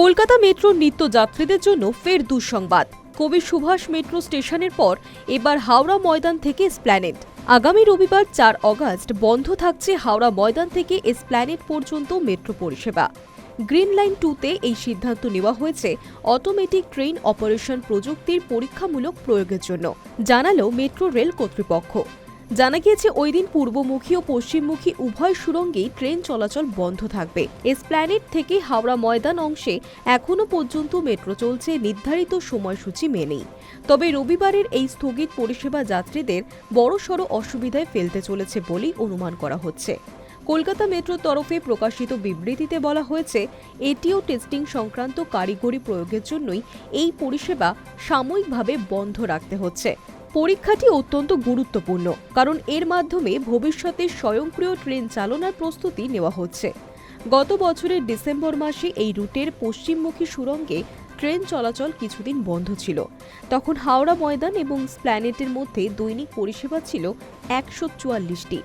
কলকাতা মেট্রোর নিত্যযাত্রীদের জন্য ফের দুঃসংবাদ। কবি সুভাষ মেট্রো স্টেশনের পর এবার হাওড়া ময়দান থেকে স্প্ল্যানেড আগামী রবিবার চার অগাস্ট বন্ধ থাকছে হাওড়া ময়দান থেকে এসপ্ল্যানেড পর্যন্ত মেট্রো পরিষেবা। গ্রিন লাইন টুতে এই সিদ্ধান্ত নেওয়া হয়েছে অটোমেটিক ট্রেন অপারেশন প্রযুক্তির পরীক্ষামূলক প্রয়োগের জন্য, জানালো মেট্রো রেল কর্তৃপক্ষ। জানা গিয়েছে, ওই দিন পূর্বমুখী ও পশ্চিমমুখী উভয় সুরঙ্গেই ট্রেন চলাচল বন্ধ থাকবে। এসপ্ল্যানেড থেকে হাওড়া ময়দান অংশে এখনও পর্যন্ত মেট্রো চলছে, নির্ধারিত সময়সূচি মেনেই। তবে রবিবারের এই স্থগিত পরিষেবা যাত্রীদের বড়সড় অসুবিধায় ফেলতে চলেছে বলেই অনুমান করা হচ্ছে। কলকাতা মেট্রোর তরফে প্রকাশিত বিবৃতিতে বলা হয়েছে, এটিও টেস্টিং সংক্রান্ত কারিগরি প্রয়োগের জন্যই এই পরিষেবা সাময়িকভাবে বন্ধ রাখতে হচ্ছে। পরীক্ষাটি অত্যন্ত গুরুত্বপূর্ণ, কারণ এর মাধ্যমে ভবিষ্যতে স্বয়ংক্রিয় ট্রেন চালনার প্রস্তুতি নেওয়া হচ্ছে। গত বছরের ডিসেম্বর মাসে এই রুটের পশ্চিমমুখী সুরঙ্গে ট্রেন চলাচল কিছুদিন বন্ধ ছিল। তখন হাওড়া ময়দান এবং স্প্ল্যানেটের মধ্যে দৈনিক পরিষেবা ছিল একশো চুয়াল্লিশটি।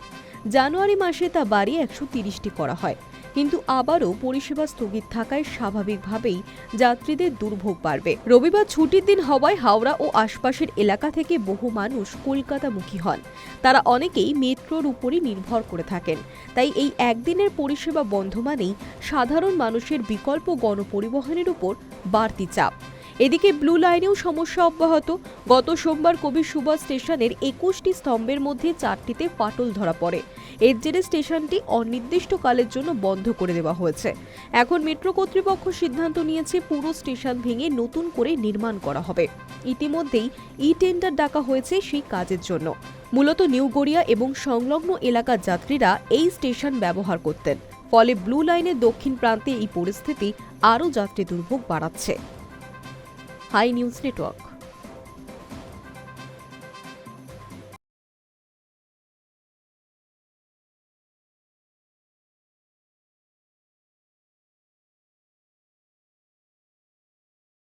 জানুয়ারি মাসে তা বাড়িয়ে একশো তিরিশটি করা হয়। কিন্তু আবারও পরিষেবা স্থগিত থাকায় স্বাভাবিকভাবেই যাত্রীদের দুর্ভোগ বাড়বে। রবিবার ছুটির দিন হওয়ায় হাওড়া ও আশপাশের এলাকা থেকে বহু মানুষ কলকাতামুখী হন। তারা অনেকেই মেট্রোর উপরই নির্ভর করে থাকেন। তাই এই একদিনের পরিষেবা বন্ধ মানেই সাধারণ মানুষের বিকল্প গণপরিবহনের উপর বাড়তি চাপ। এদিকে ব্লু লাইনেও সমস্যা অব্যাহত। গত সোমবার কবি সুভাষ স্টেশনের একুশটি স্তম্ভের মধ্যে চারটিতে ফাটল ধরা পড়ে। এর জেরে স্টেশনটি অনির্দিষ্টকালের জন্য বন্ধ করে দেওয়া হয়েছে। এখন মেট্রো কর্তৃপক্ষ সিদ্ধান্ত নিয়েছে পুরো স্টেশন ভেঙে নতুন করে নির্মাণ করা হবে। ইতিমধ্যেই ই টেন্ডার ডাকা হয়েছে সেই কাজের জন্য। মূলত নিউ গড়িয়া এবং সংলগ্ন এলাকার যাত্রীরা এই স্টেশন ব্যবহার করতেন। ফলে ব্লু লাইনের দক্ষিণ প্রান্তে এই পরিস্থিতি আরও যাত্রী দুর্ভোগ বাড়াচ্ছে। Hi news network.